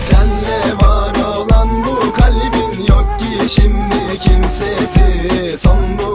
Senle var olan bu kalbin yok ki şimdi kimsesi Son bu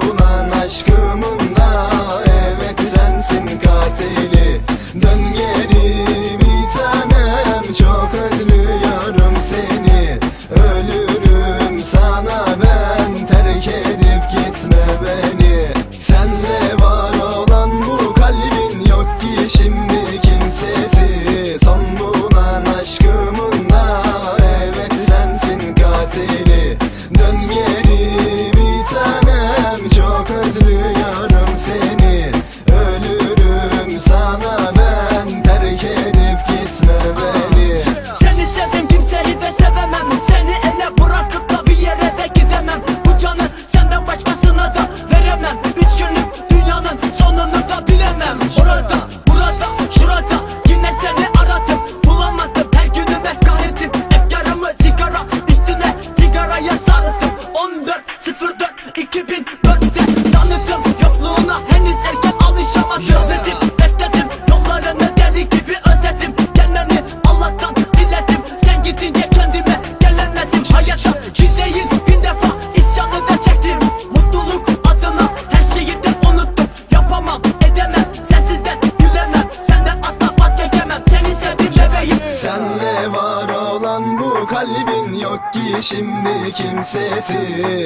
사람 줄을 떠 yok ki şimdi kimsesi.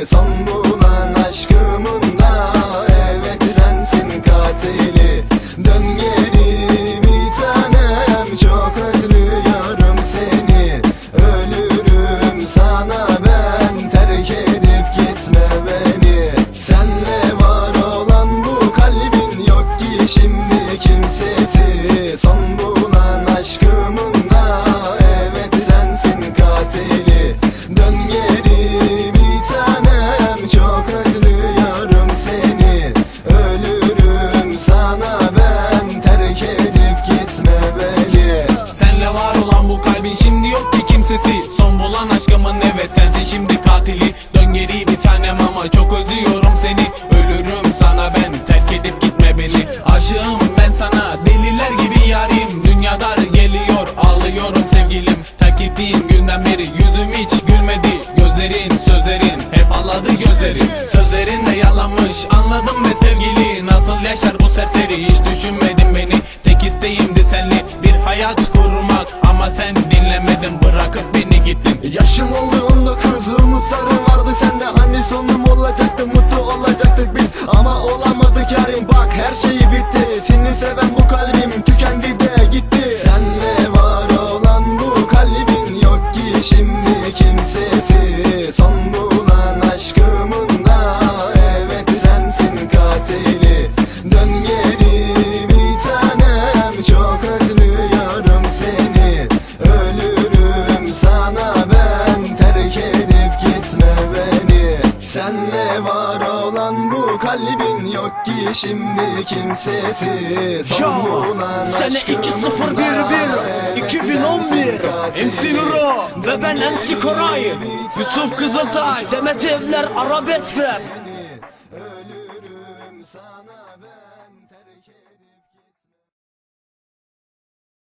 Son bulan aşkımın da evet sensin katili. Dön geri bir tanem çok özlüyorum seni. Ölürüm sana ben terk edip gitme beni gülmedi. Gözlerin sözlerin hep ağladı gözlerin. Sözlerin de yalanmış anladım ve sevgili. Nasıl yaşar bu serseri? Hiç düşünmedin beni. Tek isteğimdi senli bir hayat kurmak. Ama sen dinlemedin bırakıp beni gittin. Yaşım olduğunda kızımı sarılardı sende Hani sonum olacaktı. Mutlu olacaktık biz. Ama olamadı Kerim bak her şeyi bitti. Seni seven bu kalbi kalbin yok ki şimdi kimsesi. Sorgulan Sene 2011 2011 MC Nuro Ve ben MC Koray. Yusuf Kızıltay Demet Evler Arabesk Rap Ölürüm sana ben terk edin